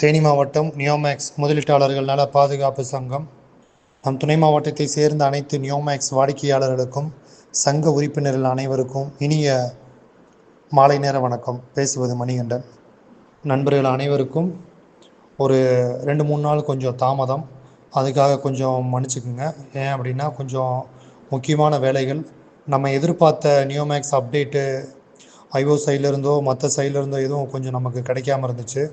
தேனி மாவட்டம் நியோமேக்ஸ் முதலீட்டாளர்கள் நல பாதுகாப்பு சங்கம் நம் துணை மாவட்டத்தை சேர்ந்த அனைத்து நியோமேக்ஸ் வாடிக்கையாளர்களுக்கும் சங்க உறுப்பினர்கள் அனைவருக்கும் இனிய மாலை நேர வணக்கம். பேசுவது மணிகண்டன். நண்பர்கள் அனைவருக்கும் ஒரு ரெண்டு மூணு நாள் கொஞ்சம் தாமதம். அதுக்காக கொஞ்சம் மன்னிச்சுக்குங்க. ஏன் அப்படின்னா கொஞ்சம் முக்கியமான வேலைகள். நம்ம எதிர்பார்த்த நியோமேக்ஸ் அப்டேட்டு ஐஓ சைட்லேருந்தோ மற்ற சைட்லேருந்தோ எதுவும் கொஞ்சம் நமக்கு கிடைக்காம இருந்துச்சு.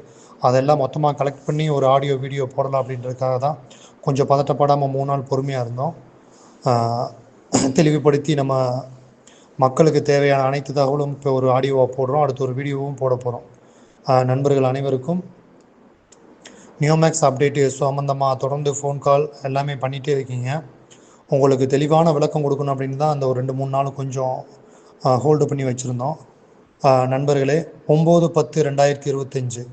அதெல்லாம் மொத்தமாக கலெக்ட் பண்ணி ஒரு ஆடியோ வீடியோ போடலாம் அப்படின்றதுக்காக தான் கொஞ்சம் பதட்டப்படாமல் மூணு நாள் பொறுமையாக இருந்தோம். தெளிவுபடுத்தி நம்ம மக்களுக்கு தேவையான அனைத்து தகவலும் இப்போ ஒரு ஆடியோவாக போடுறோம். அடுத்து ஒரு வீடியோவும் போட போகிறோம் நண்பர்கள் அனைவருக்கும் நியோமேக்ஸ் அப்டேட்டு சம்மந்தமாக தொடர்ந்து ஃபோன் கால் எல்லாமே பண்ணிகிட்டே இருக்கீங்க. உங்களுக்கு தெளிவான விளக்கம் கொடுக்கணும் அப்படின்னு தான் அந்த ஒரு ரெண்டு மூணு நாள் கொஞ்சம் ஹோல்டு பண்ணி வச்சுருந்தோம். நண்பர்களே ஒம்பது பத்து ரெண்டாயிரத்தி இருபத்தஞ்சு.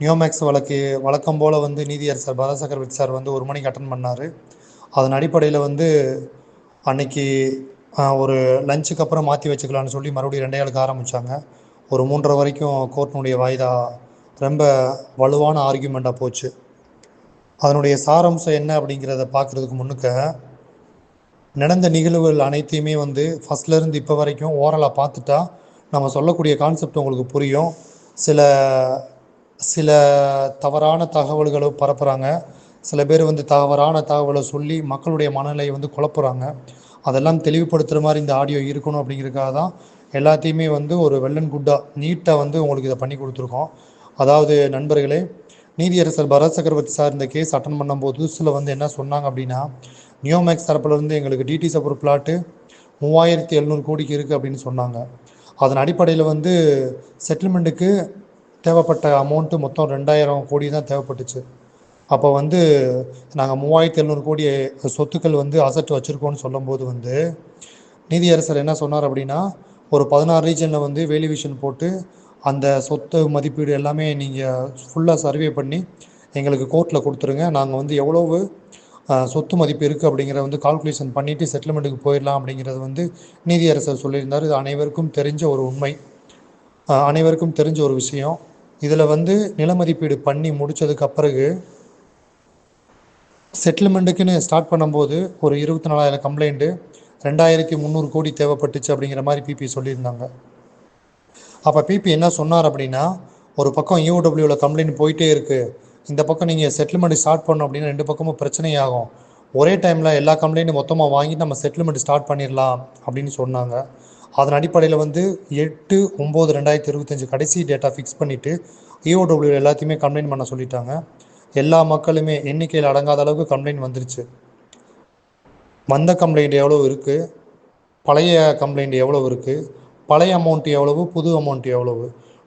நியோமேக்ஸ் வழக்கு வழக்கம் போல் வந்து நீதியரசர் பாலசக்கரவர்த்தி சார் வந்து ஒரு மணிக்கு அட்டன் பண்ணார். அதன் அடிப்படையில் வந்து அன்னைக்கு ஒரு லஞ்சுக்கு அப்புறம் மாற்றி வச்சுக்கலான்னு சொல்லி மறுபடியும் ரெண்டே ஆளுக்கு ஆரம்பித்தாங்க ஒரு மூன்றரை வரைக்கும் கோர்ட்டினுடைய வாய்தா ரொம்ப வலுவான ஆர்கியூமெண்ட்டாக போச்சு. அதனுடைய சாராம்சம் என்ன அப்படிங்கிறத பார்க்குறதுக்கு முன்னுக்க நடந்த நிகழ்வுகள் அனைத்தையுமே வந்து ஃபஸ்ட்லேருந்து இப்போ வரைக்கும் ஓரலாக பார்த்துட்டா நம்ம சொல்லக்கூடிய கான்செப்ட் உங்களுக்கு புரியும். சில சில தவறான தகவல்களை பரப்புகிறாங்க சில பேர் வந்து தவறான தகவலை சொல்லி மக்களுடைய மனநிலையை வந்து குழப்புறாங்க. அதெல்லாம் தெளிவுபடுத்துகிற மாதிரி இந்த ஆடியோ இருக்கணும் அப்படிங்கிறதுக்காக தான் எல்லாத்தையுமே வந்து ஒரு வெள்ளன் குட்டா நீட்டாக வந்து உங்களுக்கு இதை பண்ணி கொடுத்துருக்கோம். அதாவது நண்பர்களே நீதியரசர் பரத் சக்கரவர்த்தி சார் இந்த கேஸ் அட்டன் பண்ணும்போது புதுசில் வந்து என்ன சொன்னாங்க அப்படின்னா நியோமேக்ஸ் தரப்புலேருந்து எங்களுக்கு டிடி சப்பர் பிளாட்டு மூவாயிரத்தி எழுநூறு கோடிக்கு இருக்குது அப்படின்னு சொன்னாங்க. அதன் அடிப்படையில் வந்து செட்டில்மெண்ட்டுக்கு தேவைப்பட்ட அமௌண்ட்டு மொத்தம் ரெண்டாயிரம் கோடி தான் தேவைப்பட்டுச்சு. அப்போ வந்து நாங்கள் மூவாயிரத்தி எழுநூறு கோடி சொத்துக்கள் வந்து அசட் வச்சுருக்கோம்னு சொல்லும்போது வந்து நீதியரசர் என்ன சொன்னார் அப்படின்னா ஒரு பதினாறு ரீஜனில் வந்து வேல்யூவேஷன் போட்டு அந்த சொத்து மதிப்பீடு எல்லாமே நீங்கள் ஃபுல்லாக சர்வே பண்ணி எங்களுக்கு கோர்ட்டில் கொடுத்துருங்க. நாங்கள் வந்து எவ்வளவு சொத்து மதிப்பு இருக்குது அப்படிங்கிறத வந்து கால்குலேஷன் பண்ணிவிட்டு செட்டில்மெண்ட்டுக்கு போயிடலாம் அப்படிங்கிறது வந்து நீதியரசர் சொல்லியிருந்தார். இது அனைவருக்கும் தெரிஞ்ச ஒரு உண்மை. அனைவருக்கும் தெரிஞ்ச ஒரு விஷயம். இதில் வந்து நில மதிப்பீடு பண்ணி முடித்ததுக்கு பிறகு செட்டில்மெண்ட்டுக்குன்னு ஸ்டார்ட் பண்ணும்போது ஒரு இருபத்தி நாலாயிரம் கம்ப்ளைண்ட்டு ரெண்டாயிரத்தி முந்நூறு கோடி தேவைப்பட்டுச்சு அப்படிங்கிற மாதிரி பிபி சொல்லியிருந்தாங்க. அப்போ பிபி என்ன சொன்னார் அப்படின்னா ஒரு பக்கம் யூடபிள்யூவில் கம்ப்ளைண்ட் போயிட்டே இருக்குது இந்த பக்கம் நீங்கள் செட்டில்மெண்ட் ஸ்டார்ட் பண்ணோம் அப்படின்னா ரெண்டு பக்கமும் பிரச்சனையாகும். ஒரே டைமில் எல்லா கம்ப்ளைண்ட்டும் மொத்தமாக வாங்கி நம்ம செட்டில்மெண்ட் ஸ்டார்ட் பண்ணிடலாம் அப்படின்னு சொன்னாங்க. அதன் அடிப்படையில் வந்து எட்டு ஒம்பது ரெண்டாயிரத்தி இருபத்தஞ்சு கடைசி டேட்டா ஃபிக்ஸ் பண்ணிவிட்டு இஓடபிள்யூ எல்லாத்தையுமே கம்ப்ளைண்ட் பண்ண சொல்லிட்டாங்க. எல்லா மக்களுமே எண்ணிக்கையில் அடங்காத அளவுக்கு கம்ப்ளைண்ட் வந்துருச்சு. வந்த கம்ப்ளைண்ட் எவ்வளோ இருக்குது பழைய கம்ப்ளைண்ட் எவ்வளோ இருக்குது பழைய அமௌண்ட் எவ்வளவு? புது அமௌண்ட் எவ்வளவு?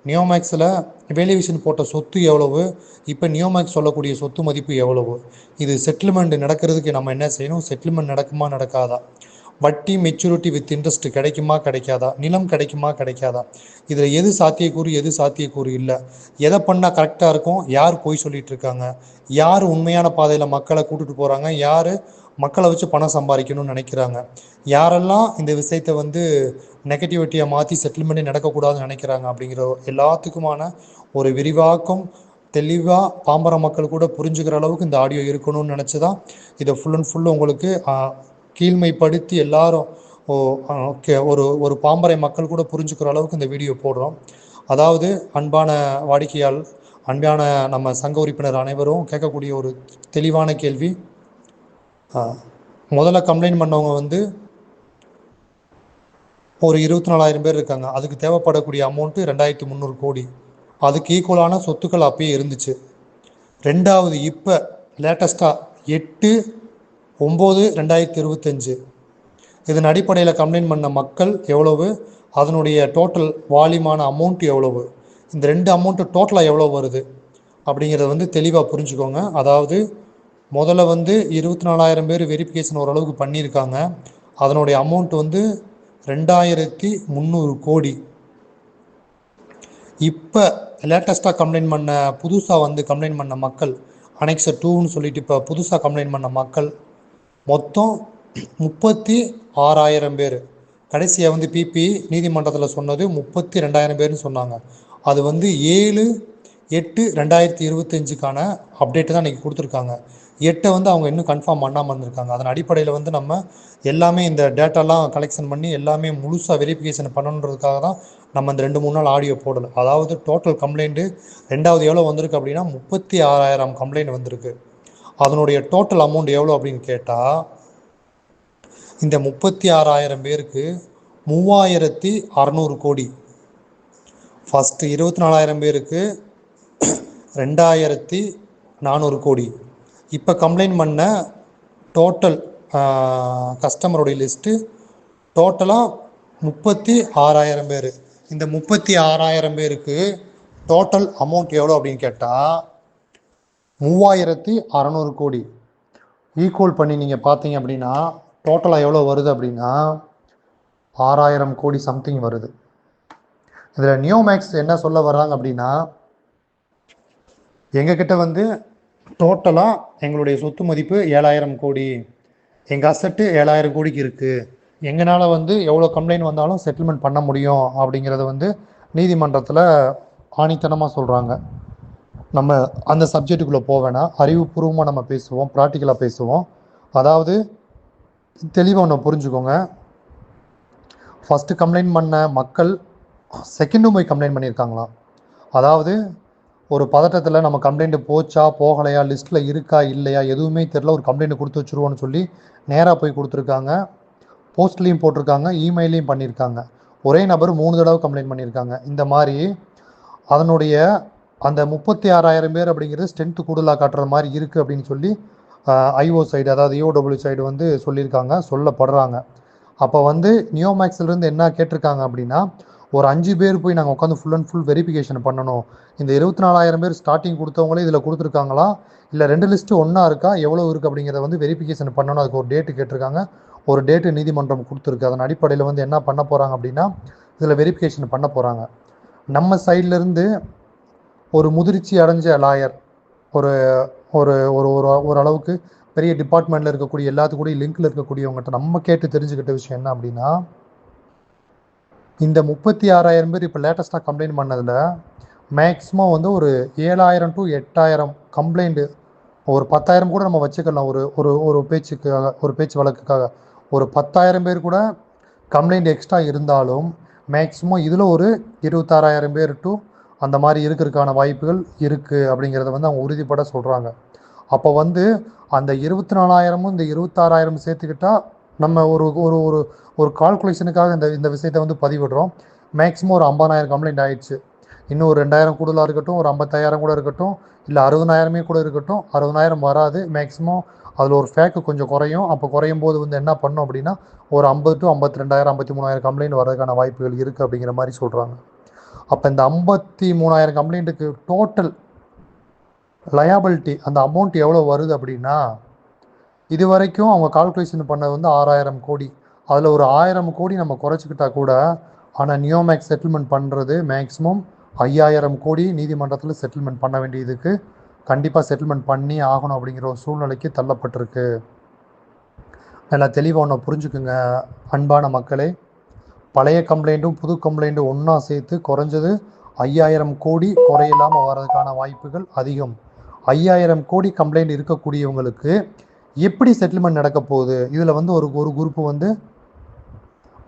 நியோமேக்ஸில் வேலிவிஷன் போட்ட சொத்து எவ்வளவு? இப்போ நியோமேக்ஸ் சொல்லக்கூடிய சொத்து மதிப்பு எவ்வளவு? இது செட்டில்மெண்ட் நடக்கிறதுக்கு நம்ம என்ன செய்யணும்? செட்டில்மெண்ட் நடக்குமா நடக்காதா? வட்டி மெச்சூரிட்டி வித் இன்ட்ரெஸ்ட் கிடைக்குமா கிடைக்காதா? நிலம் கிடைக்குமா கிடைக்காதா? இதில் எது சாத்தியக்கூறு எது சாத்தியக்கூறு இல்லை. எதை பண்ணால் கரெக்டாக இருக்கும்? யார் போய் சொல்லிட்டு இருக்காங்க? யார் உண்மையான பாதையில் மக்களை கூட்டிட்டு போகிறாங்க யார் மக்களை வச்சு பணம் சம்பாதிக்கணும்னு நினைக்கிறாங்க? யாரெல்லாம் இந்த விஷயத்தை வந்து நெகட்டிவிட்டியை மாற்றி செட்டில்மெண்ட்டே நடக்கக்கூடாதுன்னு நினைக்கிறாங்க அப்படிங்கிற எல்லாத்துக்குமான ஒரு விரிவாக்கம் தெளிவாக பாம்பர மக்கள் கூட புரிஞ்சுக்கிற அளவுக்கு இந்த ஆடியோ இருக்கணும்னு நினச்சி தான் இதை ஃபுல் அண்ட் ஃபுல் உங்களுக்கு கீழ்மைப்படுத்தி எல்லாரும் ஓ, ஓகே ஒரு ஒரு பாம்பரை மக்கள் கூட புரிஞ்சுக்கிற அளவுக்கு இந்த வீடியோ போடுறோம். அதாவது அன்பான வாடிக்கையால் அன்பான நம்ம சங்க உறுப்பினர் அனைவரும் கேட்கக்கூடிய ஒரு தெளிவான கேள்வி. முதல்ல கம்ப்ளைண்ட் பண்ணவங்க வந்து ஒரு இருபத்தி நாலாயிரம் பேர் இருக்காங்க. அதுக்கு தேவைப்படக்கூடிய அமௌண்ட்டு ரெண்டாயிரத்தி முந்நூறு கோடி. அதுக்கு ஈக்குவலான சொத்துக்கள் அப்பயே இருந்துச்சு. ரெண்டாவது இப்போ லேட்டஸ்ட்டாக எட்டு ஒம்பது ரெண்டாயிரத்தி இருபத்தஞ்சு. இதன் அடிப்படையில் கம்ப்ளைண்ட் பண்ண மக்கள் எவ்வளவு? அதனுடைய டோட்டல் வால்யூமான அமௌண்ட் எவ்வளவு? இந்த ரெண்டு அமௌண்ட்டு டோட்டலாக எவ்வளோ வருது? அப்படிங்கிறத வந்து தெளிவாக புரிஞ்சுக்கோங்க. அதாவது முதல்ல வந்து இருபத்தி நாலாயிரம் பேர் வெரிஃபிகேஷன் ஓரளவுக்கு பண்ணியிருக்காங்க. அதனுடைய அமௌண்ட் வந்து ரெண்டாயிரத்தி முந்நூறு கோடி. இப்போ லேட்டஸ்ட்டாக கம்ப்ளைண்ட் பண்ண புதுசாக வந்து கம்ப்ளைண்ட் பண்ண மக்கள் அனெக்சர் டூன்னு சொல்லிட்டு இப்போ புதுசாக கம்ப்ளைண்ட் பண்ண மக்கள் மொத்தம் முப்பத்தி ஆறாயிரம் பேர். கடைசியாக வந்து பிபி நீதிமன்றத்தில் சொன்னது முப்பத்தி ரெண்டாயிரம் பேர்னு சொன்னாங்க. அது வந்து ஏழு எட்டு ரெண்டாயிரத்தி இருபத்தஞ்சுக்கான அப்டேட்டு தான் இன்றைக்கி கொடுத்துருக்காங்க. எட்டை வந்து அவங்க இன்னும் கன்ஃபார்ம் பண்ணாமல் இருந்திருக்காங்க. அதன் அடிப்படையில் வந்து நம்ம எல்லாமே இந்த டேட்டாலாம் கலெக்ஷன் பண்ணி எல்லாமே முழுசாக வெரிஃபிகேஷன் பண்ணணுன்றதுக்காக தான் நம்ம இந்த ரெண்டு மூணு நாள் ஆடியோ போடலை. அதாவது டோட்டல் கம்ப்ளைண்ட்டு ரெண்டாவது எவ்வளோ வந்திருக்கு அப்படின்னா முப்பத்தி ஆறாயிரம் கம்ப்ளைண்ட் வந்திருக்கு. அதனுடைய டோட்டல் அமௌண்ட் எவ்வளோ அப்படின்னு கேட்டால் இந்த முப்பத்தி ஆறாயிரம் பேருக்கு மூவாயிரத்தி அறநூறு கோடி. ஃபஸ்ட்டு இருபத்தி நாலாயிரம் பேருக்கு ரெண்டாயிரத்தி நானூறு கோடி. இப்போ கம்ப்ளைண்ட் பண்ண டோட்டல் கஸ்டமருடைய லிஸ்ட்டு டோட்டலாக முப்பத்தி ஆறாயிரம் பேர். இந்த முப்பத்தி ஆறாயிரம் பேருக்கு டோட்டல் அமௌண்ட் எவ்வளோ அப்படின்னு கேட்டால் மூவாயிரத்தி அறநூறு கோடி. ஈக்குவல் பண்ணி நீங்கள் பார்த்தீங்க அப்படின்னா டோட்டலாக எவ்வளோ வருது அப்படின்னா ஆறாயிரம் கோடி சம்திங் வருது. இதில் நியோமேக்ஸ் என்ன சொல்ல வர்றாங்க அப்படின்னா எங்ககிட்ட வந்து டோட்டலாக எங்களுடைய சொத்து மதிப்பு ஏழாயிரம் கோடி. எங்கள் அசட்டு ஏழாயிரம் கோடிக்கு இருக்குது எங்களால் வந்து எவ்வளோ கம்ப்ளைண்ட் வந்தாலும் செட்டில்மெண்ட் பண்ண முடியும் அப்படிங்கிறத வந்து நீதிமன்றத்தில் ஆணித்தனமாக சொல்கிறாங்க நம்ம அந்த சப்ஜெக்டுக்குள்ளே போவேன்னா அறிவுபூர்வமாக நம்ம பேசுவோம் ப்ராக்டிக்கலாக பேசுவோம். அதாவது தெளிவாக ஒன்று புரிஞ்சுக்கோங்க. ஃபஸ்ட்டு கம்ப்ளைண்ட் பண்ண மக்கள் செகண்டும் போய் கம்ப்ளைண்ட் பண்ணியிருக்காங்களாம் அதாவது ஒரு பதட்டத்தில் நம்ம கம்ப்ளைண்ட்டு போச்சா போகலையா லிஸ்ட்டில் இருக்கா இல்லையா எதுவுமே தெரில ஒரு கம்ப்ளைண்ட் கொடுத்து வச்சுருவோன்னு சொல்லி நேராக போய் கொடுத்துருக்காங்க. போஸ்ட்லேயும் போட்டிருக்காங்க இமெயிலையும் பண்ணியிருக்காங்க ஒரே நபர் மூணு தடவை கம்ப்ளைண்ட் பண்ணியிருக்காங்க இந்த மாதிரி அதனுடைய அந்த முப்பத்தி ஆறாயிரம் பேர் அப்படிங்கிறது ஸ்ட்ரென்த்து கூடுதலாக காட்டுற மாதிரி இருக்குது அப்படின்னு சொல்லி ஐஓ சைடு அதாவது இஓடபிள்யூ சைடு வந்து சொல்லியிருக்காங்க சொல்லப்படுறாங்க. அப்போ வந்து நியோமேக்ஸ்லேருந்து என்ன கேட்டிருக்காங்க அப்படின்னா ஒரு அஞ்சு பேர் போய் நாங்கள் உட்காந்து ஃபுல் அண்ட் ஃபுல் வெரிஃபிகேஷன் பண்ணணும். இந்த இருபத்தி நாலாயிரம் பேர் ஸ்டார்டிங் கொடுத்தவங்களே இதில் கொடுத்துருக்காங்களா? இல்லை ரெண்டு லிஸ்ட்டு ஒன்றா இருக்கா? எவ்வளோ இருக்குது அப்படிங்கிறத வந்து வெரிஃபிகேஷன் பண்ணணும். அதுக்கு ஒரு டேட்டு கேட்டிருக்காங்க. ஒரு டேட்டு நீதிமன்றம் கொடுத்துருக்கு. அதன் அடிப்படையில் வந்து என்ன பண்ண போகிறாங்க அப்படின்னா இதில் வெரிஃபிகேஷன் பண்ண போகிறாங்க நம்ம சைட்லேருந்து ஒரு முதிர்ச்சி அடைஞ்ச லாயர் ஒரு ஒரு ஒரு ஒரு ஓரளவுக்கு பெரிய டிபார்ட்மெண்ட்டில் இருக்கக்கூடிய எல்லாத்துக்கூடிய லிங்க்கில் இருக்கக்கூடியவங்ககிட்ட நம்ம கேட்டு தெரிஞ்சுக்கிட்ட விஷயம் என்ன அப்படின்னா இந்த முப்பத்தி ஆறாயிரம் பேர் இப்போ லேட்டஸ்ட்டாக கம்ப்ளைண்ட் பண்ணதில் மேக்ஸிமம் வந்து ஒரு ஏழாயிரம் டு எட்டாயிரம் கம்ப்ளைண்ட்டு ஒரு பத்தாயிரம் கூட நம்ம வச்சுக்கலாம். ஒரு ஒரு ஒரு பேச்சுக்காக ஒரு பேச்சு வழக்குக்காக. ஒரு பத்தாயிரம் பேர் கூட கம்ப்ளைண்ட் எக்ஸ்ட்ரா இருந்தாலும் மேக்ஸிமம் இதில் ஒரு இருபத்தாறாயிரம் பேர் டு அந்த மாதிரி இருக்கிறதுக்கான வாய்ப்புகள் இருக்குது அப்படிங்கிறத வந்து அவங்க உறுதிப்பட சொல்கிறாங்க அப்போ வந்து அந்த இருபத்தி நாலாயிரமும் இந்த இருபத்தாறாயிரம் சேர்த்துக்கிட்டா நம்ம ஒரு ஒரு ஒரு ஒரு கால்குலேஷனுக்காக இந்த இந்த விஷயத்தை வந்து பதிவிடுறோம். மேக்ஸிமம் ஒரு ஐம்பதாயிரம் கம்ப்ளைண்ட் ஆயிடுச்சு. இன்னும் ஒரு ரெண்டாயிரம் கூடுதலாக இருக்கட்டும் ஒரு ஐம்பத்தாயிரம் கூட இருக்கட்டும் இல்லை அறுபதாயிரமே கூட இருக்கட்டும் அறுபதாயிரம் வராது. மேக்ஸிமம் அதில் ஒரு ஃபேக்கு கொஞ்சம் குறையும். அப்போ குறையும் போது வந்து என்ன பண்ணும் அப்படின்னா ஒரு ஐம்பது டு ஐம்பத்தி ரெண்டாயிரம் ஐம்பத்தி மூணாயிரம் கம்ப்ளைண்ட் வரதுக்கான வாய்ப்புகள் இருக்குது அப்படிங்கிற மாதிரி சொல்கிறாங்க அப்போ இந்த ஐம்பத்தி மூணாயிரம் கம்ப்ளைண்ட்டுக்கு டோட்டல் லயபிலிட்டி அந்த அமௌண்ட் எவ்வளோ வருது அப்படின்னா இது வரைக்கும் அவங்க கால்குலேஷன் பண்ணது வந்து ஆறாயிரம் கோடி. அதில் ஒரு ஆயிரம் கோடி நம்ம குறைச்சிக்கிட்டா கூட ஆனால் நியோமேக்ஸ் செட்டில்மெண்ட் பண்ணுறது மேக்ஸிமம் ஐயாயிரம் கோடி நீதிமன்றத்தில் செட்டில்மெண்ட் பண்ண வேண்டியதுக்கு கண்டிப்பாக செட்டில்மெண்ட் பண்ணி ஆகணும் அப்படிங்கிற ஒரு சூழ்நிலைக்கு தள்ளப்பட்டிருக்கு. நல்லா தெளிவாக ஒன்று புரிஞ்சுக்குங்க அன்பான மக்களே. பழைய கம்ப்ளைண்ட்டும் புது கம்ப்ளைண்ட்டும் ஒன்றா சேர்த்து குறைஞ்சது ஐயாயிரம் கோடி குறையில்லாமல் வர்றதுக்கான வாய்ப்புகள் அதிகம். ஐயாயிரம் கோடி கம்ப்ளைண்ட் இருக்கக்கூடியவங்களுக்கு எப்படி செட்டில்மெண்ட் நடக்க போகுது? இதில் வந்து ஒரு ஒரு குரூப்பு வந்து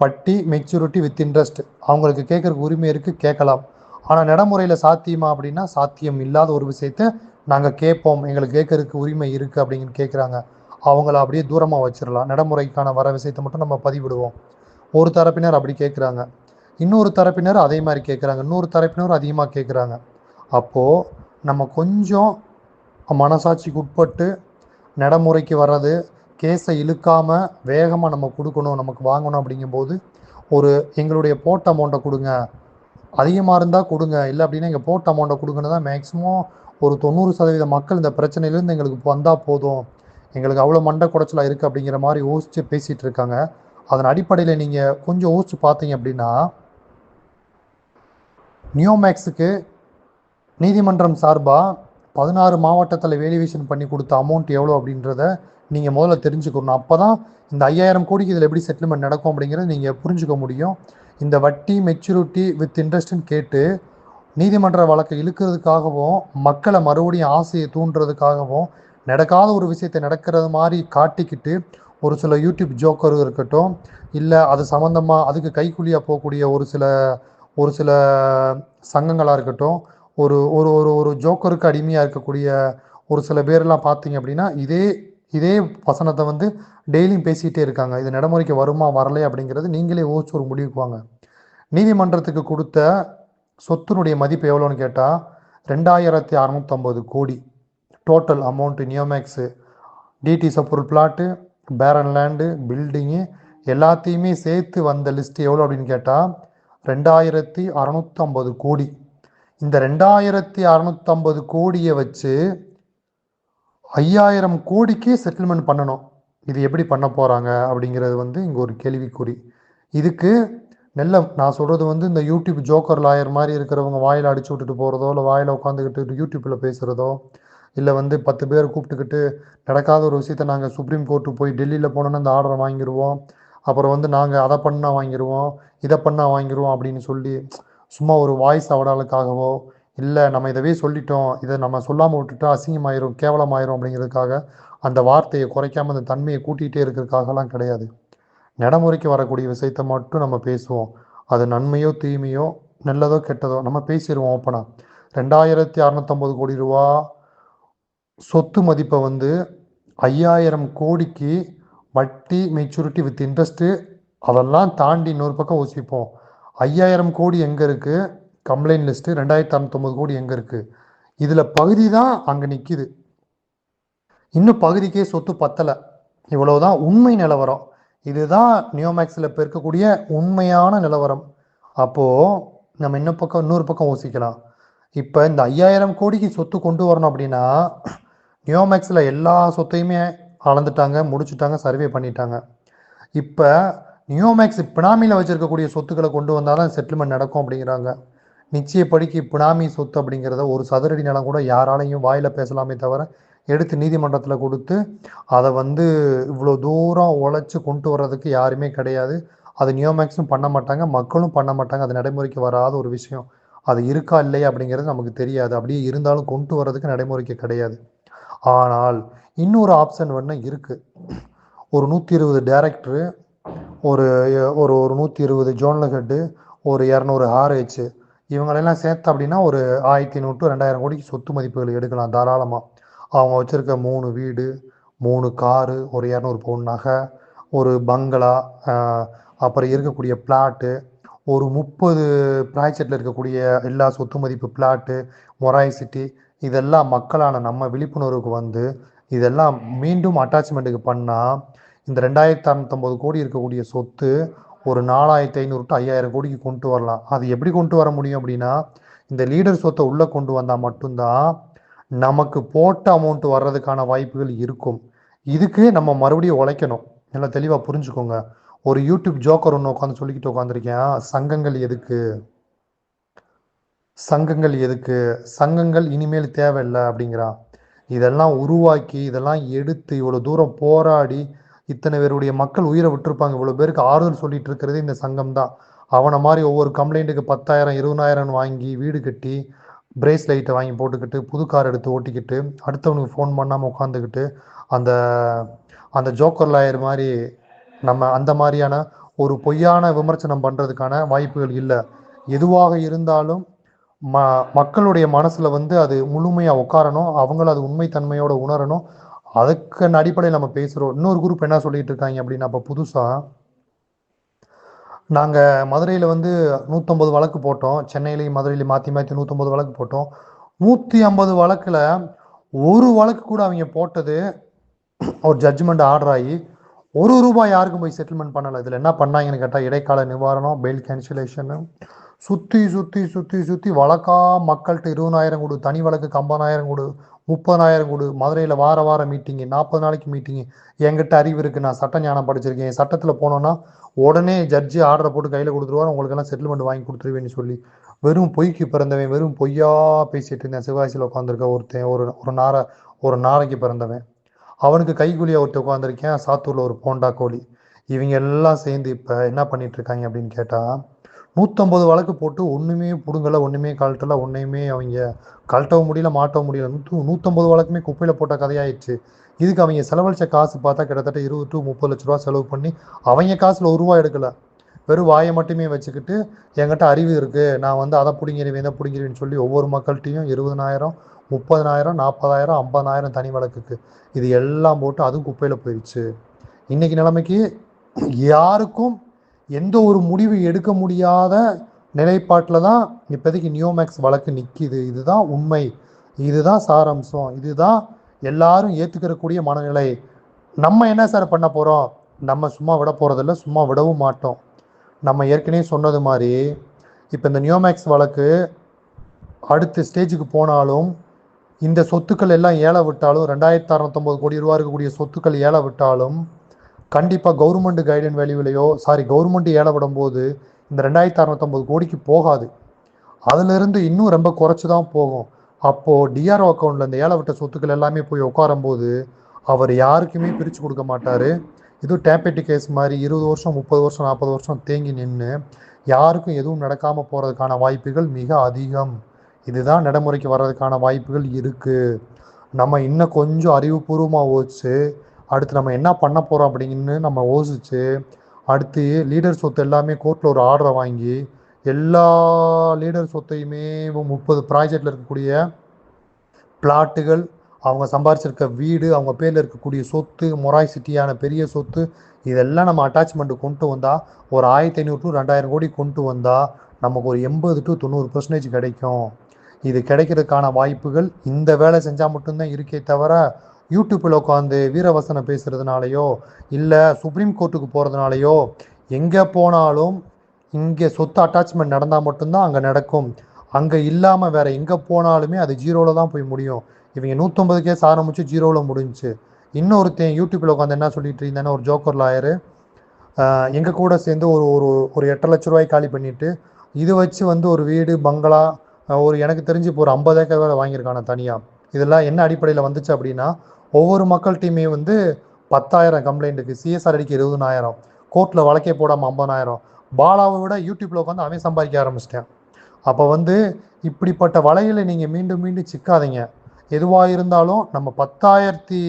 பட்டி மெச்சூரிட்டி வித் இன்ட்ரெஸ்ட் அவங்களுக்கு கேட்குறக்கு உரிமை இருக்குது கேட்கலாம். ஆனால் நடைமுறையில் சாத்தியமா அப்படின்னா சாத்தியம் இல்லாத ஒரு விஷயத்த நாங்கள் கேட்போம். எங்களுக்கு கேட்கறதுக்கு உரிமை இருக்குது அப்படின்னு கேட்குறாங்க. அவங்கள அப்படியே தூரமாக வச்சிடலாம். நடைமுறைக்கான வர விஷயத்தை மட்டும் நம்ம பதிவிடுவோம். ஒரு தரப்பினர் அப்படி கேட்குறாங்க இன்னொரு தரப்பினர் அதே மாதிரி கேட்குறாங்க இன்னொரு தரப்பினர் அதிகமாக கேட்குறாங்க அப்போது நம்ம கொஞ்சம் மனசாட்சிக்கு உட்பட்டு நடைமுறைக்கு வர்றது கேஸை இழுக்காமல் வேகமாக நம்ம கொடுக்கணும் நமக்கு வாங்கணும் அப்படிங்கும்போது ஒரு எங்களுடைய போட்ட அமௌண்ட்டை கொடுங்க. அதிகமாக இருந்தால் கொடுங்க. இல்லை அப்படின்னா எங்கள் போட்ட அமௌண்ட்டை கொடுங்கன்னு தான் மேக்ஸிமம் ஒரு தொண்ணூறு சதவீத மக்கள் இந்த பிரச்சனையிலேருந்து எங்களுக்கு வந்தால் போதும். எங்களுக்கு அவ்வளோ மண்டை குடைச்சலாக இருக்குது அப்படிங்கிற மாதிரி யோசித்து பேசிகிட்டு இருக்காங்க. அதன் அடிப்படையில் நீங்கள் கொஞ்சம் யோசிச்சு பார்த்தீங்க அப்படின்னா நியோமேக்ஸுக்கு நீதிமன்றம் சார்பாக பதினாறு மாவட்டத்தில் வேலிவேஷன் பண்ணி கொடுத்த அமௌண்ட் எவ்வளோ அப்படின்றத நீங்கள் முதல்ல தெரிஞ்சுக்கணும். அப்போ தான் இந்த ஐயாயிரம் கோடிக்கு இதில் எப்படி செட்டில்மெண்ட் நடக்கும் அப்படிங்கிறத நீங்கள் புரிஞ்சுக்க முடியும். இந்த வட்டி மெச்சூரிட்டி வித் இன்ட்ரெஸ்ட்னு கேட்டு நீதிமன்ற வழக்கை இழுக்கிறதுக்காகவும் மக்களை மறுபடியும் ஆசையை தூண்டுறதுக்காகவும் நடக்காத ஒரு விஷயத்தை நடக்கிறது மாதிரி காட்டிக்கிட்டு ஒரு சில யூடியூப் ஜோக்கர் இருக்கட்டும் இல்லை அது சம்மந்தமாக அதுக்கு கைக்கூலியாக போகக்கூடிய ஒரு சில ஒரு சில சங்கங்களாக இருக்கட்டும் ஒரு ஒரு ஒரு ஒரு ஜோக்கருக்கு அடிமையாக இருக்கக்கூடிய ஒரு சில பேர்லாம் பார்த்தீங்க அப்படின்னா இதே இதே வசனத்தை வந்து டெய்லியும் பேசிகிட்டே இருக்காங்க. இது நடைமுறைக்கு வருமா வரலை அப்படிங்கிறது நீங்களே யோசிச்சு ஒரு முடிவுக்கு வாங்க. நீதிமன்றத்துக்கு கொடுத்த சொத்தினுடைய மதிப்பு எவ்வளோன்னு கேட்டால் ரெண்டாயிரத்தி அறநூற்றம்பது கோடி. டோட்டல் அமௌண்ட்டு நியோமேக்ஸு டிடி பொருள் பிளாட்டு பேரன் லேண்டு பில்டிங்கு எல்லாத்தையுமே சேர்த்து வந்த லிஸ்ட் எவ்வளோ அப்படின்னு கேட்டால் ரெண்டாயிரத்தி அறநூற்றம்பது கோடி. இந்த ரெண்டாயிரத்தி அறநூற்றம்பது கோடியை வச்சு ஐயாயிரம் கோடிக்கே செட்டில்மெண்ட் பண்ணணும். இது எப்படி பண்ண போகிறாங்க அப்படிங்கிறது வந்து இங்கே ஒரு கேள்விக்குறி. இதுக்கு நெல்ல நான் சொல்கிறது வந்து இந்த யூடியூப் ஜோக்கர் லாயர் மாதிரி இருக்கிறவங்க வாயில் அடிச்சு விட்டுட்டு போகிறதோ இல்லை வாயில் உட்காந்துக்கிட்டு யூடியூப்பில் பேசுகிறதோ இல்லை வந்து பத்து பேர் கூப்பிட்டுக்கிட்டு நடக்காத ஒரு விஷயத்த நாங்கள் சுப்ரீம் கோர்ட்டு போய் டெல்லியில் போனோன்னா அந்த ஆர்டரை வாங்கிடுவோம் அப்புறம் வந்து நாங்கள் அதை பண்ணால் வாங்கிடுவோம் இதை பண்ணால் வாங்கிடுவோம் அப்படின்னு சொல்லி சும்மா ஒரு வாய்ஸ் அவடாளுக்காகவோ இல்லை நம்ம இதவே சொல்லிட்டோம் இதை நம்ம சொல்லாமல் விட்டுட்டா அசிங்கமாயிரும் கேவலமாயிரும் அப்படிங்கிறதுக்காக அந்த வார்த்தையை குறைக்காம அந்த தன்மையை கூட்டிகிட்டே இருக்கிறதுக்காகலாம் கிடையாது. நடைமுறைக்கு வரக்கூடிய விஷயத்த மட்டும் நம்ம பேசுவோம். அது நன்மையோ தீமையோ நல்லதோ கெட்டதோ நம்ம பேசிடுவோம் ஓப்பனாக ரெண்டாயிரத்தி அறநூத்தம்பது கோடி ரூபா சொத்து மதிப்பை வந்து ஐயாயிரம் கோடிக்கு வட்டி மெச்சூரிட்டி வித் இன்ட்ரெஸ்ட்டு அதெல்லாம் தாண்டி இன்னொரு பக்கம் யோசிப்போம். ஐயாயிரம் கோடி எங்கே இருக்குது கம்ப்ளைண்ட் லிஸ்ட்டு ரெண்டாயிரத்தி அறநூத்தொம்பது கோடி எங்கே இருக்குது இதில் பகுதி தான் அங்கே நிற்கிது இன்னும் பகுதிக்கே சொத்து பத்தலை. இவ்வளவுதான் உண்மை நிலவரம். இதுதான் நியோமேக்ஸில் இப்போ இருக்கக்கூடிய உண்மையான நிலவரம். அப்போது நம்ம இன்னும் பக்கம் இன்னொரு பக்கம் யோசிக்கலாம். இப்போ இந்த ஐயாயிரம் கோடிக்கு சொத்து கொண்டு வரணும் அப்படின்னா நியோமேக்ஸில் எல்லா சொத்தையுமே அளந்துட்டாங்க முடிச்சுட்டாங்க சர்வே பண்ணிட்டாங்க. இப்போ நியோமேக்ஸ் பினாமியில் வச்சுருக்கக்கூடிய சொத்துக்களை கொண்டு வந்தால் தான் செட்டில்மெண்ட் நடக்கும் அப்படிங்கிறாங்க. நிச்சயப்படிக்கு பினாமி சொத்து அப்படிங்கிறத ஒரு சதுரடி நிலம் கூட யாராலையும் வாயில் பேசலாமே தவிர எடுத்து நீதிமன்றத்தில் கொடுத்து அதை வந்து இவ்வளோ தூரம் உழைச்சி கொண்டு வர்றதுக்கு யாருமே கிடையாது. அது நியோமேக்ஸும் பண்ண மாட்டாங்க மக்களும் பண்ண மாட்டாங்க அது நடைமுறைக்கு வராத ஒரு விஷயம். அது இருக்கா இல்லையா அப்படிங்கிறது நமக்கு தெரியாது. அப்படியே இருந்தாலும் கொண்டு வர்றதுக்கு நடைமுறைக்கு கிடையாது. ஆனால் இன்னொரு ஆப்ஷன் ஒன்று இருக்குது ஒரு நூற்றி இருபது டேரக்டரு ஒரு ஒரு ஒரு நூற்றி இருபது ஜோனல் ஹெட்டு ஒரு இரநூறு ஆர்ஹெச் இவங்களெல்லாம் சேர்த்து அப்படின்னா ஒரு ஆயிரத்தி ஐநூறு டு ரெண்டாயிரம் கோடிக்கு சொத்து மதிப்புகள் எடுக்கலாம் தாராளமாக அவங்க வச்சுருக்க மூணு வீடு மூணு காரு ஒரு இரநூறு பவுன் நகை ஒரு பங்களா அப்புறம் இருக்கக்கூடிய பிளாட்டு ஒரு முப்பது ப்ராஜெக்டில் இருக்கக்கூடிய எல்லா சொத்து மதிப்பு பிளாட்டு மொராய் சிட்டி இதெல்லாம் மக்களான நம்ம விழிப்புணர்வுக்கு வந்து இதெல்லாம் மீண்டும் அட்டாச்மெண்ட்டுக்கு பண்ணால் இந்த ரெண்டாயிரத்தி அறநூத்தொம்பது கோடி இருக்கக்கூடிய சொத்து ஒரு நாலாயிரத்தி ஐநூறு டு ஐயாயிரம் கோடிக்கு கொண்டு வரலாம். அது எப்படி கொண்டு வர முடியும் அப்படின்னா இந்த லீடர் சொத்தை உள்ளே கொண்டு வந்தால் மட்டும்தான் நமக்கு போட்ட அமௌண்ட் வர்றதுக்கான வாய்ப்புகள் இருக்கும். இதுக்கு நம்ம மறுபடியும் உழைக்கணும். நல்லா தெளிவாக புரிஞ்சுக்கோங்க. ஒரு யூடியூப் ஜோக்கர் ஒன்று உட்காந்து சொல்லிக்கிட்டு உட்காந்துருக்கேன் சங்கங்கள் எதுக்கு? சங்கங்கள் எதுக்கு? சங்கங்கள் இனிமேல் தேவையில்லை அப்படிங்கிறான். இதெல்லாம் உருவாக்கி இதெல்லாம் எடுத்து இவ்வளோ தூரம் போராடி இத்தனை பேருடைய மக்கள் உயிரை விட்டுருப்பாங்க. இவ்வளோ பேருக்கு ஆறுதல் சொல்லிட்டு இருக்கிறது இந்த சங்கம் தான் அவனை மாதிரி ஒவ்வொரு கம்ப்ளைண்ட்டுக்கு பத்தாயிரம் இருபதாயிரம் வாங்கி வீடு கட்டி பிரேஸ்லைட்டை வாங்கி போட்டுக்கிட்டு புது கார் எடுத்து ஓட்டிக்கிட்டு அடுத்தவனுக்கு ஃபோன் பண்ணாமல் உட்காந்துக்கிட்டு அந்த அந்த ஜோக்கர் லாயர் மாதிரி நம்ம அந்த மாதிரியான ஒரு பொய்யான விமர்சனம் பண்ணுறதுக்கான வாய்ப்புகள் இல்லை. எதுவாக இருந்தாலும் ம மக்களுடைய மனசில் வந்து அது முழுமையாக உட்காரணும் அவங்கள அது உண்மைத்தன்மையோட உணரணும். அதுக்கு அடிப்படையில் நம்ம பேசுகிறோம் இன்னொரு குரூப் என்ன சொல்லிட்டு இருக்காங்க அப்படின்னா அப்போ புதுசாக நாங்கள் மதுரையில் வந்து நூற்றம்பது வழக்கு போட்டோம். சென்னையிலையும் மதுரையிலையும் மாற்றி மாற்றி நூற்றம்பது வழக்கு போட்டோம். நூற்றி ஐம்பது வழக்கில் ஒரு வழக்கு கூட அவங்க போட்டது ஒரு ஜட்ஜ்மெண்ட் ஆர்டர் ஆகி ஒரு ரூபாய் யாருக்கும் போய் செட்டில்மெண்ட் பண்ணலை. இதில் என்ன பண்ணாங்கன்னு கேட்டால் இடைக்கால நிவாரணம் பெயில் கேன்சலேஷனு சுற்றி சுற்றி சுற்றி சுற்றி வழக்கா மக்கள்கிட்ட இருபதாயிரம் கொடு தனி வழக்கு ஐம்பதாயிரம் கொடு முப்பதாயிரம் கொடு மதுரையில் வார வாரம் மீட்டிங்கு நாற்பது நாளைக்கு மீட்டிங்கு என்கிட்ட அறிவு இருக்குது நான் சட்ட ஞானம் படிச்சிருக்கேன். சட்டத்தில் போனோன்னா உடனே ஜட்ஜி ஆர்டரை போட்டு கையில் கொடுத்துருவார். உங்களுக்கெல்லாம் செட்டில்மெண்ட் வாங்கி கொடுத்துருவேன்னு சொல்லி. வெறும் பொய்க்கு பிறந்தவன் வெறும் பொய்யா பேசிட்டு இருந்தேன். சிவாசியில் உட்காந்துருக்க ஒருத்தன் ஒரு ஒரு நார ஒரு நாளைக்கு பிறந்தவன். அவனுக்கு கைகூலி அவர்கிட்ட உட்காந்துருக்கேன் சாத்தூரில் ஒரு போண்டா கோழி. இவங்க எல்லாம் சேர்ந்து இப்போ என்ன பண்ணிட்டு இருக்காங்க அப்படின்னு கேட்டால் நூற்றம்பது வழக்கு போட்டு ஒன்றுமே பிடுங்கலை ஒன்றுமே கழட்டலை ஒன்றையுமே அவங்க கழட்டவும் முடியல மாட்டவும் முடியல. நூற்று நூற்றம்பது வழக்குமே குப்பையில் போட்ட கதையாயிடுச்சு. இதுக்கு அவங்க செலவழிச்ச காசு பார்த்தா கிட்டத்தட்ட இருபது டு முப்பது லட்ச ரூபா செலவு பண்ணி அவங்க காசில் ஒரு ரூபா எடுக்கலை. வெறும் வாயை மட்டுமே வச்சுக்கிட்டு என்கிட்ட அறிவு இருக்குது நான் வந்து அதை பிடிங்கிருவேன் இதை பிடிங்கிருவேன்னு சொல்லி ஒவ்வொரு மக்கள்கிட்டையும் இருபதனாயிரம் முப்பதனாயிரம் நாற்பதாயிரம் ஐம்பதாயிரம் தனி வழக்குக்கு. இது எல்லாம் போட்டு அதுவும் குப்பையில் போயிடுச்சு இன்னைக்கு நிலைமைக்கு யாருக்கும் எந்த ஒரு முடிவு எடுக்க முடியாத நிலைப்பாட்டில் தான் இப்போதைக்கு நியோமேக்ஸ் வழக்கு நிற்கிது இதுதான் உண்மை. இதுதான் சாரம்சம். இதுதான் எல்லாரும் ஏற்றுக்கிறக்கூடிய மனநிலை. நம்ம என்ன சார் பண்ண போகிறோம் நம்ம சும்மா விட போகிறதில்ல சும்மா விடவும் மாட்டோம். நம்ம ஏற்கனவே சொன்னது மாதிரி இப்போ இந்த நியோமேக்ஸ் வழக்கு அடுத்த ஸ்டேஜுக்கு போனாலும் இந்த சொத்துக்கள் எல்லாம் ஏழை விட்டாலும் ரெண்டாயிரத்தி அறநூத்தொம்பது கோடி ரூபா இருக்கக்கூடிய சொத்துக்கள் ஏழை விட்டாலும் கண்டிப்பாக கவர்மெண்ட் கைடன் வேல்யூவிலையோ சாரி கவர்மெண்ட் ஏழை விடும்போது இந்த ரெண்டாயிரத்தி அறநூத்தொம்பது கோடிக்கு போகாது. அதிலிருந்து இன்னும் ரொம்ப குறைச்சி தான் போகும் அப்போது டிஆர்ஓ அக்கௌண்ட்டில் இந்த ஏழை விட்ட சொத்துக்கள் எல்லாமே போய் உட்காரும்போது அவர் யாருக்குமே பிரித்து கொடுக்க மாட்டார். இது டேம்பெட்டி கேஸ் மாதிரி இருபது வருஷம் முப்பது வருஷம் நாற்பது வருஷம் தேங்கி நின்று யாருக்கும் எதுவும் நடக்காமல் போகிறதுக்கான வாய்ப்புகள் மிக அதிகம். இதுதான் நடைமுறைக்கு வர்றதுக்கான வாய்ப்புகள் இருக்குது நம்ம இன்னும் கொஞ்சம் அறிவுபூர்வமாக ஓச்சு அடுத்து நம்ம என்ன பண்ண போகிறோம் அப்படின்னு நம்ம யோசிச்சு அடுத்து லீடர் சொத்து எல்லாமே கோர்ட்டில் ஒரு ஆர்டரை வாங்கி எல்லா லீடர் சொத்தையுமே முப்பது ப்ராஜெக்டில் இருக்கக்கூடிய பிளாட்டுகள் அவங்க சம்பாரிச்சிருக்க வீடு அவங்க பேரில் இருக்கக்கூடிய சொத்து மொராய் சிட்டியான பெரிய சொத்து இதெல்லாம் நம்ம அட்டாச்மெண்ட் கொண்டு வந்தால் ஒரு ஆயிரத்தி ஐநூறு டு ரெண்டாயிரம் கோடி கொண்டு வந்தால் நமக்கு ஒரு எண்பது டு தொண்ணூறு பர்சன்டேஜ் கிடைக்கும். இது கிடைக்கிறதுக்கான வாய்ப்புகள் இந்த வேலை செஞ்சால் மட்டும்தான் இருக்கே தவிர யூடியூப்பில் உட்காந்து வீரவசனம் பேசுகிறதுனாலையோ இல்லை சுப்ரீம் கோர்ட்டுக்கு போகிறதுனாலையோ எங்கே போனாலும் இங்கே சொத்து அட்டாச்மெண்ட் நடந்தால் மட்டும்தான் அங்கே நடக்கும். அங்கே இல்லாமல் வேறு எங்கே போனாலுமே அது ஜீரோவில் தான் போய் முடியும். இவங்க நூற்றம்பது கேஸ் ஆரம்பித்து ஜீரோவில் முடிஞ்சுச்சு இன்னொருத்தன் யூடியூப்பில் உட்காந்து என்ன சொல்லிட்டு இருந்தானே ஒரு ஜோக்கர் லாயரு எங்கள் கூட சேர்ந்து ஒரு ஒரு ஒரு எட்டரை லட்ச ரூபாய் காலி பண்ணிவிட்டு இது வச்சு வந்து ஒரு வீடு பங்களா ஒரு எனக்கு தெரிஞ்சு இப்போ ஒரு ஐம்பது ஏக்கர் வேலை வாங்கியிருக்கான தனியாக இதெல்லாம் என்ன அடிப்படையில் வந்துச்சு அப்படின்னா ஒவ்வொரு மக்கள் மக்கள்கிட்டையுமே வந்து பத்தாயிரம் கம்ப்ளைண்ட்டுக்கு சிஎஸ்ஆர் அடிக்க இருபதனாயிரம் கோர்ட்டில் வழக்கே போடாமல் ஐம்பதாயிரம் பாலாவை விட யூடியூப்பில் உட்காந்து அவன் சம்பாதிக்க ஆரம்பிச்சிட்டேன். அப்போ வந்து இப்படிப்பட்ட வலையில் நீங்கள் மீண்டும் மீண்டும் சிக்காதீங்க. எதுவாக இருந்தாலும் நம்ம பத்தாயிரத்தி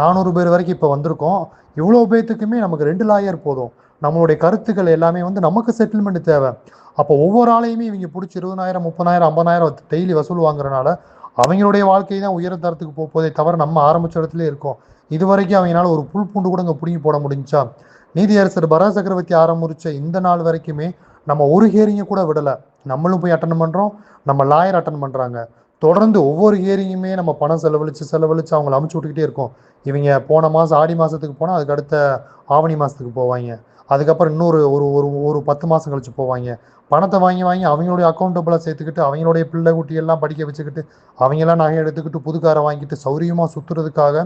நானூறு பேர் வரைக்கும் இப்போ வந்திருக்கோம். இவ்வளோ பேர்த்துக்குமே நமக்கு ரெண்டு லாயர் போதும். நம்மளுடைய கருத்துக்கள் எல்லாமே வந்து நமக்கு செட்டில்மெண்ட் தேவை. அப்போ ஒவ்வொரு ஆளையுமே இவங்க பிடிச்சி இருபதாயிரம் முப்பதாயிரம் ஐம்பதாயிரம் டெய்லி வசூல் வாங்குறனால அவங்களுடைய வாழ்க்கை தான் உயர் தரத்துக்கு போக போதே தவிர நம்ம ஆரம்பிச்ச இடத்துல இருக்கோம். இது வரைக்கும் அவங்களால ஒரு புல் பூண்டு கூட இங்கே பிடிங்கி போட முடிஞ்சா நீதியரசர் பரா சக்கரவர்த்தி ஆரம்பிச்ச இந்த நாள் வரைக்குமே நம்ம ஒரு ஹியரிங்கை கூட விடலை. நம்மளும் போய் அட்டன் பண்ணுறோம் நம்ம லாயர் அட்டன் பண்ணுறாங்க தொடர்ந்து ஒவ்வொரு ஹியரிங்குமே நம்ம பணம் செலவழித்து செலவழிச்சு அவங்கள அமுச்சு விட்டுக்கிட்டே இருக்கோம். இவங்க போன மாதம் ஆடி மாதத்துக்கு போனால் அதுக்கு அடுத்த ஆவணி மாதத்துக்கு போவாங்க. அதுக்கப்புறம் இன்னொரு ஒரு ஒரு ஒரு பத்து மாதம் கழிச்சு போவாங்க. பணத்தை வாங்கி வாங்கி அவங்களுடைய அக்கௌண்டபிளாக சேர்த்துக்கிட்டு அவங்களுடைய பிள்ளை குட்டி எல்லாம் படிக்க வச்சுக்கிட்டு அவங்கெல்லாம் நகை எடுத்துக்கிட்டு புது காரை வாங்கிட்டு சௌரியமாக சுற்றுறதுக்காக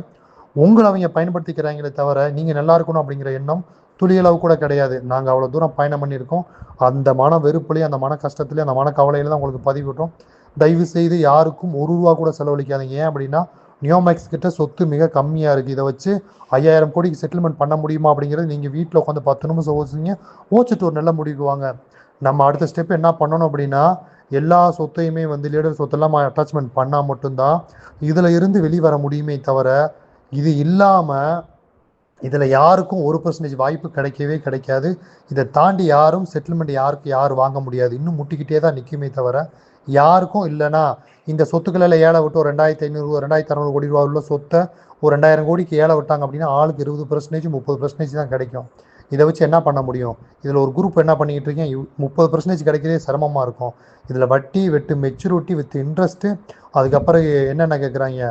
உங்களை அவங்க பயன்படுத்திக்கிறாங்களே தவிர நீங்கள் நல்லா இருக்கணும் அப்படிங்கிற எண்ணம் துளியளவு கூட கிடையாது. நாங்கள் அவ்வளோ தூரம் பயணம் பண்ணியிருக்கோம். அந்த மன வெறுப்புலேயும் அந்த மன கஷ்டத்துலேயும் அந்த மன கவலையில தான் உங்களுக்கு பதிவிட்டோம் தயவு செய்து யாருக்கும் ஒரு ரூபா கூட செலவழிக்காதீங்க. ஏன் அப்படின்னா நியோமேக்ஸ் கிட்ட சொத்து மிக கம்மியாக இருக்குது இதை வச்சு ஐயாயிரம் கோடிக்கு செட்டில்மெண்ட் பண்ண முடியுமா அப்படிங்கிறது நீங்கள் வீட்டில் உட்காந்து பத்து நிமிஷம் யோசிச்சிங்க ஓச்சிட்டு ஒரு நல்ல முடிவுக்கு வாங்க நம்ம அடுத்த ஸ்டெப் என்ன பண்ணணும் அப்படின்னா எல்லா சொத்தையுமே வந்து லீடர் சொத்தெல்லாம் அட்டாச்மெண்ட் பண்ணால் மட்டும்தான் இதில் இருந்து வெளிவர முடியுமே தவிர இது இல்லாமல் இதில் யாருக்கும் ஒரு பர்சன்டேஜ் வாய்ப்பு கிடைக்கவே கிடைக்காது. இதை தாண்டி யாரும் செட்டில்மெண்ட் யாருக்கு யார் வாங்க முடியாது. இன்னும் முட்டிக்கிட்டே தான் நிற்குமே தவிர யாருக்கும் இல்லைனா இந்த சொத்துக்களில் ஏழை விட்டு ஒரு ரெண்டாயிரத்தி ஐநூறு ரெண்டாயிரத்தி அறநூறு கோடி ரூபா உள்ள சொத்தை ஒரு ரெண்டாயிரம் கோடிக்கு ஏழை விட்டாங்க அப்படின்னா ஆளுக்கு இருபது பர்சன்டேஜ் முப்பது பர்சன்டேஜ் தான் கிடைக்கும். இதை வச்சு என்ன பண்ண முடியும்? இதில் ஒரு குரூப் என்ன பண்ணிக்கிட்டு இருக்கேன் முப்பது பர்சன்டேஜ் கிடைக்கிறதே சிரமமாக இருக்கும். இதில் வட்டி வெட்டு மெச்சூரிட்டி வித் இன்ட்ரெஸ்ட்டு அதுக்கப்புறம் என்னென்ன கேட்குறாங்க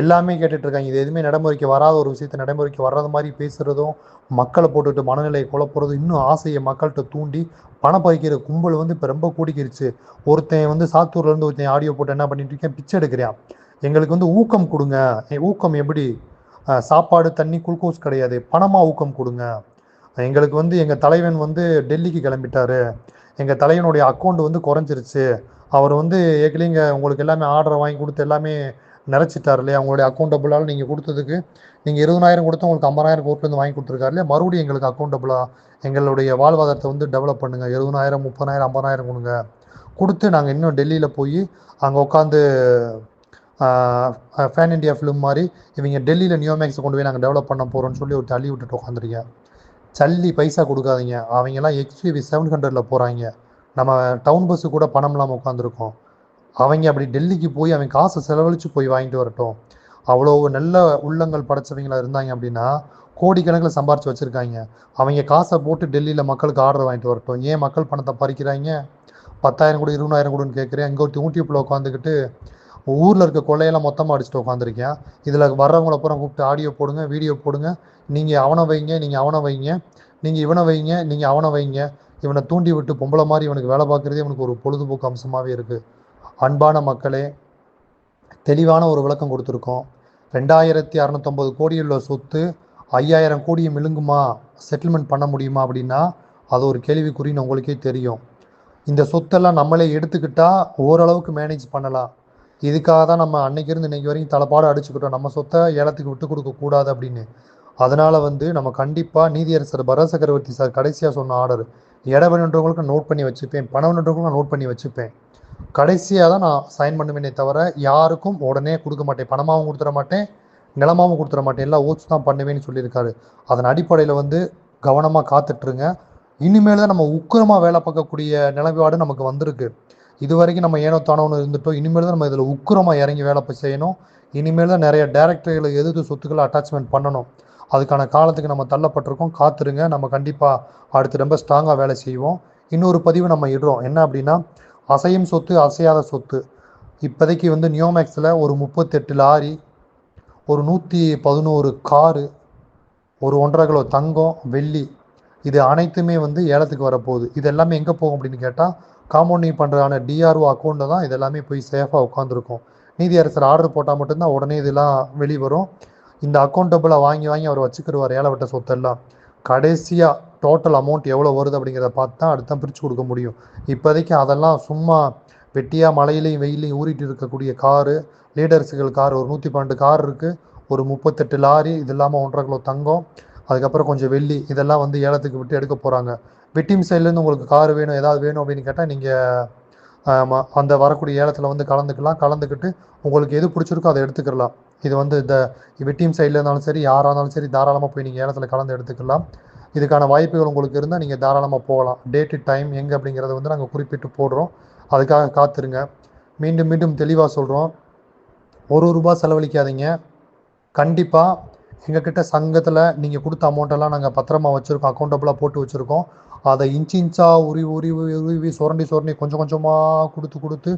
எல்லாமே கேட்டுட்ருக்காங்க. இது எதுவுமே நடைமுறைக்கு வராத ஒரு விஷயத்தை நடைமுறைக்கு வராத மாதிரி பேசுகிறதும் மக்களை போட்டுட்டு மனநிலையை குழப்புறதும் இன்னும் ஆசையை மக்கள்கிட்ட தூண்டி பணம் பறிக்கிற கும்பல் வந்து இப்போ ரொம்ப கூடிக்கிருச்சு. ஒருத்தன் வந்து சாத்தூர்லேருந்து ஒருத்தன் ஆடியோ போட்டு என்ன பண்ணிட்டு இருக்கேன்? பிச்சை எடுக்கிறான். எங்களுக்கு வந்து ஊக்கம் கொடுங்க. ஊக்கம் எப்படி? சாப்பாடு தண்ணி குளுக்கோஸ் கிடையாது. பணமாக ஊக்கம் கொடுங்க. எங்களுக்கு வந்து எங்கள் தலைவன் வந்து டெல்லிக்கு கிளம்பிட்டாரு. எங்கள் தலைவனுடைய அக்கௌண்ட் வந்து குறைஞ்சிருச்சு. அவர் வந்து ஏற்கனவே உங்களுக்கு எல்லாமே ஆர்டர் வாங்கி கொடுத்து எல்லாமே நிறைச்சிட்டார் இல்லையா? அவங்களுடைய அக்கௌண்டபுளால் நீங்கள் கொடுத்ததுக்கு நீங்கள் இருபதாயிரம் கொடுத்து உங்களுக்கு ஐம்பதாயிரம் கோர்ட்லேருந்து வாங்கி கொடுத்துருக்காரு இல்லையா? மறுபடியும் எங்களுக்கு அக்கௌண்டபுளாக எங்களுடைய வாழ்வாதாரத்தை வந்து டெவலப் பண்ணுங்கள் இருபதாயிரம் முப்பதாயிரம் ஐம்பதாயிரம் கொடுங்க. கொடுத்து நாங்கள் இன்னும் டெல்லியில் போய் அங்கே உட்காந்து ஃபேன் இண்டியா ஃபிலிம் மாதிரி இவங்க டெல்லியில் நியோமேக்ஸை கொண்டு போய் நாங்கள் டெவலப் பண்ண போகிறோம்னு சொல்லி ஒரு தள்ளி விட்டுட்டு உட்காந்துருக்கேன் சல்லி பைசா கொடுக்காதீங்க. அவங்கெல்லாம் எக்ஸ்யூவி செவன் ஹண்ட்ரடில் போகிறாங்க நம்ம டவுன் பஸ்ஸு கூட பணம் இல்லாமல் உட்காந்துருக்கோம் அவங்க அப்படி டெல்லிக்கு போய் அவன் காசை செலவழித்து போய் வாங்கிட்டு வரட்டும். அவ்வளோ நல்ல உள்ளங்கள் படைச்சவங்களா இருந்தாங்க அப்படின்னா கோடிக்கணக்கில் சம்பாரித்து வச்சுருக்காங்க. அவங்க காசை போட்டு டெல்லியில் மக்களுக்கு ஆர்டர் வாங்கிட்டு வரட்டும். ஏன் மக்கள் பணத்தை பறிக்கிறாங்க? பத்தாயிரம் கூட இருபதாயிரம் கூடன்னு கேட்குறேன். இங்கே ஒரு யூடியூப்பில் உட்காந்துக்கிட்டு ஊரில் இருக்க கொள்ளையெல்லாம் மொத்தமாக அடிச்சுட்டு உட்காந்துருக்கேன் இதில் வர்றவங்கள அப்புறம் கூப்பிட்டு ஆடியோ போடுங்க வீடியோ போடுங்க. நீங்கள் அவனை வைங்க நீங்கள் அவனை வைங்க. நீங்கள் இவனை வைங்க நீங்கள் அவனை வைங்க. இவனை தூண்டி விட்டு பொம்பளை மாதிரி இவனுக்கு வேலை பார்க்குறதே இவனுக்கு ஒரு பொழுதுபோக்கு அம்சமாகவே இருக்குது அன்பான மக்களே தெளிவான ஒரு விளக்கம் கொடுத்துருக்கோம். ரெண்டாயிரத்தி அறநூத்தொம்பது கோடியுள்ள உள்ள சொத்து ஐயாயிரம் கோடியை மிழுங்குமா? செட்டில்மெண்ட் பண்ண முடியுமா அப்படின்னா அது ஒரு கேள்விக்குறின்னு உங்களுக்கே தெரியும். இந்த சொத்தெல்லாம் நம்மளே எடுத்துக்கிட்டா ஓரளவுக்கு மேனேஜ் பண்ணலாம். இதுக்காக தான் நம்ம அன்னைக்கிருந்து இன்னைக்கு வரைக்கும் தலைப்பாடு அடிச்சுக்கிட்டோம். நம்ம சொத்தை ஏலத்துக்கு விட்டு கொடுக்க கூடாது அப்படின்னு. அதனால வந்து நம்ம கண்டிப்பாக நீதியரசர் பரத சக்கரவர்த்தி சார் கடைசியாக சொன்ன ஆர்டர் இட வேணுன்றவங்களுக்கு நோட் பண்ணி வச்சுப்பேன் பணம் வேணுன்றவங்களுக்கு நோட் பண்ணி வச்சுப்பேன். கடைசியாக தான் நான் சைன் பண்ணுவேனே தவிர யாருக்கும் உடனே கொடுக்க மாட்டேன். பணமாகவும் கொடுத்துட மாட்டேன். நிலமாவும் கொடுத்துட மாட்டேன். எல்லாம் ஓட்ஸ் தான் பண்ணுவேன்னு சொல்லியிருக்காரு. அதன் அடிப்படையில் வந்து கவனமாக காத்துட்ருங்க. இனிமேல் தான் நம்ம உக்கிரமாக வேலை பார்க்கக்கூடிய நிலவாடு நமக்கு வந்திருக்கு. இது வரைக்கும் நம்ம ஏனோ தானோன்னு இருந்துட்டோம். இனிமேல் தான் நம்ம இதில் உக்கிரமாக இறங்கி வேலை போய் செய்யணும். இனிமேல் தான் நிறைய டேரக்டர்களை எதிர்த்து சொத்துக்களை அட்டாச்மெண்ட் பண்ணணும். அதுக்கான காலத்துக்கு நம்ம தள்ளப்பட்டிருக்கோம். காத்துருங்க. நம்ம கண்டிப்பாக அடுத்து ரொம்ப ஸ்ட்ராங்காக வேலை செய்வோம். இன்னொரு பதிவு நம்ம இடுறோம். என்ன அப்படின்னா அசையும் சொத்து அசையாத சொத்து. இப்போதைக்கு வந்து நியோமேக்ஸில் ஒரு முப்பத்தெட்டு லாரி ஒரு நூற்றி பதினோரு காரு ஒரு ஒன்றரை கிலோ தங்கம் வெள்ளி இது அனைத்துமே வந்து ஏலத்துக்கு வரப்போகுது. இது எல்லாமே எங்கே போகும் அப்படின்னு கேட்டால் காம்பவுண்டிங் பண்ணுறதான டிஆர்ஓ அக்கௌண்ட்டில் தான் இது எல்லாமே போய் சேஃபாக உட்காந்துருக்கும். நீதியரசர் ஆர்டர் போட்டால் மட்டும்தான் உடனே இதெல்லாம் வெளிவரும். இந்த அக்கௌண்டபிளை வாங்கி வாங்கி அவர் வச்சுக்கிடுவார் ஏலவட்ட சொத்தெல்லாம். கடைசியாக டோட்டல் அமௌண்ட் எவ்வளோ வருது அப்படிங்கிறத பார்த்து தான் அடுத்த பிரித்து கொடுக்க முடியும். இப்போதைக்கு அதெல்லாம் சும்மா வெட்டியாக மழையிலையும் வெயிலையும் ஊறிட்டு இருக்கக்கூடிய காரு லீடர்ஸுகள் கார் ஒரு நூற்றி பன்னெண்டு கார் இருக்குது ஒரு முப்பத்தெட்டு லாரி இது இல்லாமல் ஒன்றரை கிலோ தங்கம் அதுக்கப்புறம் கொஞ்சம் வெள்ளி இதெல்லாம் வந்து ஏலத்துக்கு விட்டு எடுக்க போகிறாங்க விட்டிம் சைட்லேருந்து உங்களுக்கு கார் வேணும் ஏதாவது வேணும் அப்படின்னு கேட்டால் நீங்கள் அந்த வரக்கூடிய ஏலத்தில் வந்து கலந்துக்கலாம். கலந்துக்கிட்டு உங்களுக்கு எது பிடிச்சிருக்கோ அதை எடுத்துக்கலாம். இது வந்து இந்த வெட்டியம் சைடில் இருந்தாலும் சரி யாராக இருந்தாலும் சரி தாராளமாக போய் நீங்கள் ஏலத்தில் கலந்து எடுத்துக்கலாம். இதுக்கான வாய்ப்புகள் உங்களுக்கு இருந்தால் நீங்கள் தாராளமாக போகலாம். டேட்டு டைம் எங்கே அப்படிங்கிறத வந்து நாங்கள் குறிப்பிட்டு போடுறோம். அதுக்காக காத்துருங்க. மீண்டும் மீண்டும் தெளிவாக சொல்கிறோம் ஒரு ரூபா செலவழிக்காதீங்க. கண்டிப்பாக எங்ககிட்ட சங்கத்தில் நீங்கள் கொடுத்த அமௌண்ட்டெல்லாம் நாங்கள் பத்திரமா வச்சுருக்கோம். அக்கௌண்டபுளாக போட்டு வச்சுருக்கோம். அதை இன்ச்சு இன்ச்சாக உருவி உருவி உருவி சுரண்டி சுரண்டி கொஞ்சம் கொஞ்சமாக கொடுத்து கொடுத்து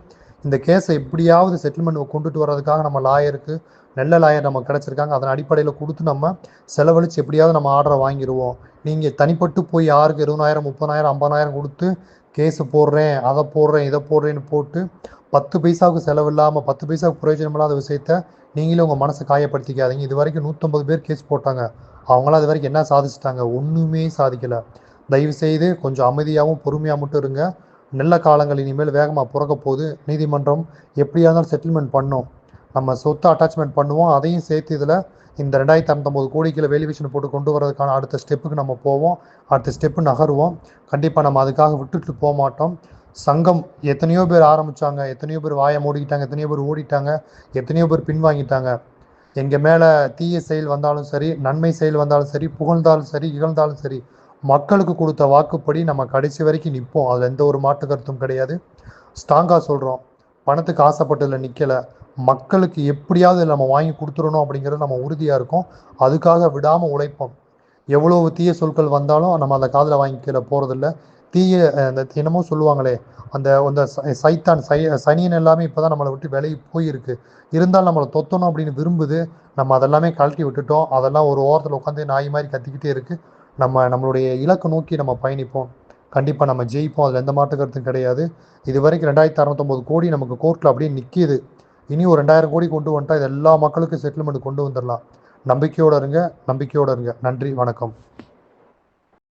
இந்த கேஸை எப்படியாவது செட்டில்மெண்ட் கொண்டுட்டு வர்றதுக்காக நம்ம லாயருக்கு நல்ல லாயர் நமக்கு கிடச்சிருக்காங்க. அதன் அடிப்படையில் கொடுத்து நம்ம செலவழித்து எப்படியாவது நம்ம ஆர்டரை வாங்கிடுவோம் நீங்கள் தனிப்பட்டு போய் யாருக்கு இருபதாயிரம் முப்பதாயிரம் ஐம்பதாயிரம் கொடுத்து கேஸு போடுறேன் அதை போடுறேன் இதை போடுறேன்னு போட்டு பத்து பைசாவுக்கு செலவு இல்லாமல் பத்து பைசாவுக்கு பிரயோஜனம் இல்லாத விஷயத்த நீங்களே உங்கள் மனசை காயப்படுத்திக்காதீங்க. இது வரைக்கும் நூற்றம்பது பேர் கேஸ் போட்டாங்க. அவங்களாம் இது வரைக்கும் என்ன சாதிச்சிட்டாங்க? ஒன்றுமே சாதிக்கலை. தயவு செய்து கொஞ்சம் அமைதியாகவும் பொறுமையாக மட்டும் இருங்க. நல்ல காலங்கள் இனிமேல் வேகமாக பிறக்க போகுது. நீதிமன்றம் எப்படியா இருந்தாலும் செட்டில்மெண்ட் பண்ணும். நம்ம சொத்தை அட்டாச்மெண்ட் பண்ணுவோம். அதையும் சேர்த்து இதில் இந்த ரெண்டாயிரத்தி அறுநூத்தம்பது கோடிக்கில் வேல்யூவேஷன் போட்டு கொண்டு வரதுக்கான அடுத்த ஸ்டெப்புக்கு நம்ம போவோம். அடுத்த ஸ்டெப்பு நகருவோம். கண்டிப்பாக நம்ம அதுக்காக விட்டுட்டு போக மாட்டோம். சங்கம் எத்தனையோ பேர் ஆரம்பித்தாங்க எத்தனையோ பேர் வாயை மூடிக்கிட்டாங்க. எத்தனையோ பேர் ஓடிட்டாங்க. எத்தனையோ பேர் பின்வாங்கிட்டாங்க எங்கள் மேலே தீய செயல் வந்தாலும் சரி நன்மை செயல் வந்தாலும் சரி புகழ்ந்தாலும் சரி இகழ்ந்தாலும் சரி மக்களுக்கு கொடுத்த வாக்குப்படி நம்ம கடைசி வரைக்கும் நிற்போம் அதில் எந்த ஒரு மாற்று கருத்தும் கிடையாது. ஸ்ட்ராங்காக சொல்கிறோம் பணத்துக்கு ஆசைப்பட்டதில் நிற்கலை மக்களுக்கு எப்படியாவது நம்ம வாங்கி கொடுத்துடணும் அப்படிங்கிறது நம்ம உறுதியாக இருக்கோம். அதுக்காக விடாமல் உழைப்போம். எவ்வளோ தீய சொற்கள் வந்தாலும் நம்ம அந்த காதில் வாங்கிக்கிற போகிறதில்ல தீய அந்த தினமும் சொல்லுவாங்களே அந்த அந்த சைத்தான் சை சனியன் எல்லாமே இப்போ தான் நம்மளை விட்டு விலகி போயிருக்கு. இருந்தாலும் நம்மளை தொத்தணும் அப்படின்னு விரும்புது. நம்ம அதெல்லாமே கழட்டி விட்டுட்டோம். அதெல்லாம் ஒரு ஓரத்தில் உட்காந்து நாய் மாதிரி கத்திக்கிட்டே இருக்குது நம்ம நம்மளுடைய இலக்கை நோக்கி நம்ம பயணிப்போம். கண்டிப்பாக நம்ம ஜெயிப்போம். அதில் எந்த மாற்று கருத்தும் கிடையாது. இது வரைக்கும் ரெண்டாயிரத்தி அறநூத்தொம்பது கோடி நமக்கு கோர்ட்டில் அப்படியே நிற்கிது இனி ஒரு ரெண்டாயிரம் கோடி கொண்டு வந்துட்டா இது எல்லா மக்களுக்கும் செட்டில்மெண்ட் கொண்டு வந்துடலாம். நம்பிக்கையோடு இருங்க நம்பிக்கையோடு இருங்க. நன்றி வணக்கம்.